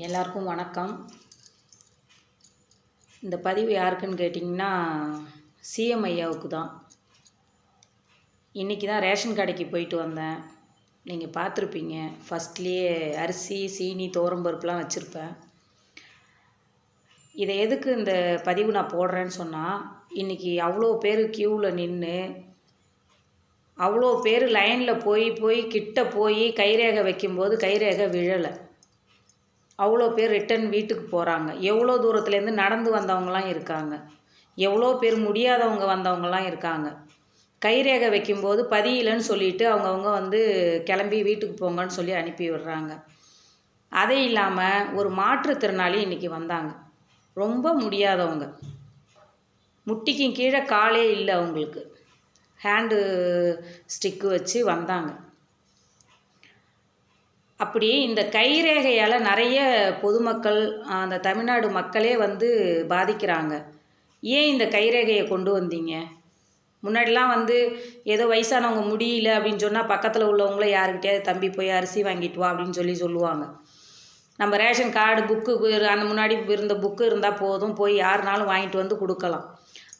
எல்லாருக்கும் வணக்கம். இந்த பதிவு யாருக்குன்னு கேட்டிங்கன்னா சிஎம் ஐயாவுக்கு தான். இன்றைக்கி தான் ரேஷன் கடைக்கு போயிட்டு வந்தேன். நீங்கள் பார்த்துருப்பீங்க. ஃபஸ்ட்லேயே அரிசி சீனி பருப்புலாம் வச்சுருப்பேன். இதை எதுக்கு இந்த பதிவு நான் போடுறேன்னு சொன்னால் இன்றைக்கி அவ்வளோ பேர் க்யூவில் நின்று அவ்வளோ பேர் லைனில் போய் போய் கிட்ட போய் கைரேகை வைக்கும்போது கைரேகை விழலை. அவ்வளோ பேர் ரிட்டன் வீட்டுக்கு போகிறாங்க எவ்வளோ தூரத்துலேருந்து நடந்து வந்தவங்களாம் இருக்காங்க. எவ்வளோ பேர் முடியாதவங்க வந்தவங்களாம் இருக்காங்க. கைரேகை வைக்கும்போது பதியிலன்னு சொல்லிட்டு அவங்கவுங்க வந்து கிளம்பி வீட்டுக்கு போங்கன்னு சொல்லி அனுப்பி விடுறாங்க. அதே இல்லாமல் ஒரு மாற்றுத்திறனாளி இன்றைக்கி வந்தாங்க. ரொம்ப முடியாதவங்க. முட்டிக்கும் கீழே காலே இல்லை அவங்களுக்கு. ஹேண்டு ஸ்டிக்கு வச்சு வந்தாங்க. அப்படி இந்த கைரேகையால் நிறைய பொதுமக்கள் அந்த தமிழ்நாடு மக்களே வந்து பாதிக்கிறாங்க. ஏன் இந்த கைரேகையை கொண்டு வந்தீங்க? முன்னாடிலாம் வந்து ஏதோ வயசானவங்க முடியல அப்படின்னு சொன்னால் பக்கத்தில் உள்ளவங்கள யாருக்கிட்டையாவது தம்பி போய் அரிசி வாங்கிட்டு வா அப்படின்னு சொல்லி சொல்லுவாங்க. நம்ம ரேஷன் கார்டு புக்கு அந்த முன்னாடி இருந்த புக்கு இருந்தால் போதும் போய் யாருனாலும் வாங்கிட்டு வந்து கொடுக்கலாம்.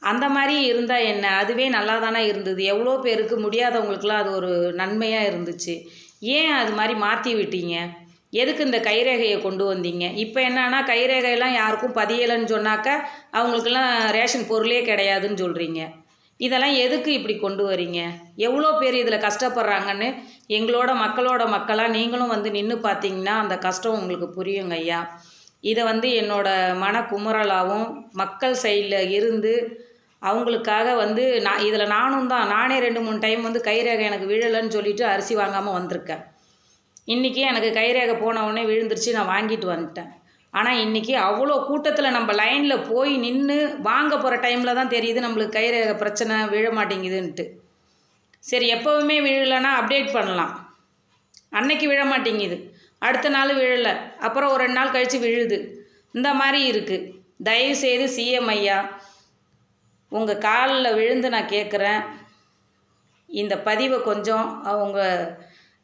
அந்த மாதிரி இருந்தால் என்ன? அதுவே நல்லா தானே இருந்தது. எவ்வளோ பேருக்கு முடியாதவங்களுக்குலாம் அது ஒரு நன்மையாக இருந்துச்சு. ஏன் அது மாதிரி மாற்றி விட்டீங்க? எதுக்கு இந்த கைரேகையை கொண்டு வந்தீங்க? இப்போ என்னன்னா கைரேகையெல்லாம் யாருக்கும் பதியலைன்னு சொன்னாக்கா அவங்களுக்கெல்லாம் ரேஷன் பொருளே கிடையாதுன்னு சொல்கிறீங்க இதெல்லாம் எதுக்கு இப்படி கொண்டு வரீங்க? எவ்வளோ பேர் இதில் கஷ்டப்படுறாங்கன்னு எங்களோட மக்களோட மக்களாக நீங்களும் வந்து நின்று பார்த்தீங்கன்னா அந்த கஷ்டம் உங்களுக்கு புரியுங்க ஐயா. இதை வந்து என்னோட மன குமுறலாகவும் மக்கள் சைடில் இருந்து அவங்களுக்காக வந்து நான் இதில் நானும் தான் நானே ரெண்டு மூணு டைம் வந்து கைரேகை எனக்கு விழலைன்னு சொல்லிட்டு அரிசி வாங்காமல் வந்திருக்கேன். இன்றைக்கி எனக்கு கைரேகை போன உடனே விழுந்துருச்சு நான் வாங்கிட்டு வந்துட்டேன். ஆனால் இன்றைக்கி அவ்வளோ கூட்டத்தில் நம்ம லைனில் போய் நின்று வாங்க போகிற டைமில் தான் தெரியுது நம்மளுக்கு கைரேகை பிரச்சனை விழ மாட்டேங்குதுன்ட்டு. சரி எப்போவுமே விழலைன்னா அப்டேட் பண்ணலாம். அன்னைக்கு விழ மாட்டேங்குது. அடுத்த நாள் விழலை. அப்புறம் ஒரு ரெண்டு நாள் கழித்து விழுது. இந்த மாதிரி இருக்குது தயவுசெய்து சிஎம் ஐயா உங்கள் காலில் விழுந்து நான் கேட்குறேன் இந்த பதிவை கொஞ்சம் அவங்க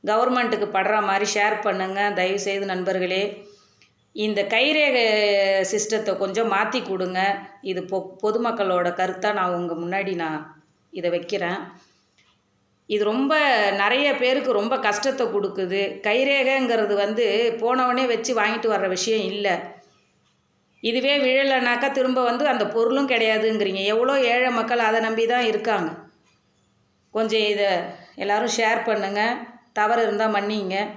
கவர்மெண்ட்டுக்கு படுற மாதிரி ஷேர் பண்ணுங்கள் தயவுசெய்து நண்பர்களே இந்த கைரேகை சிஸ்டத்தை கொஞ்சம் மாற்றி கொடுங்க. இது பொ பொதுமக்களோட கருத்தாக நான் உங்கள் முன்னாடி நான் இதை வைக்கிறேன். இது ரொம்ப நிறைய பேருக்கு ரொம்ப கஷ்டத்தை கொடுக்குது. கைரேகைங்கிறது வந்து போனவொடனே வச்சு வாங்கிட்டு வர்ற விஷயம் இல்லை. இதுவே விழலைனாக்கா திரும்ப வந்து அந்த பொருளும் கிடையாதுங்கிறீங்க. எவ்வளோ ஏழை மக்கள் அதை நம்பி தான் இருக்காங்க. கொஞ்சம் இதை எல்லோரும் ஷேர் பண்ணுங்கள் தவறு இருந்தால் மன்னிங்க.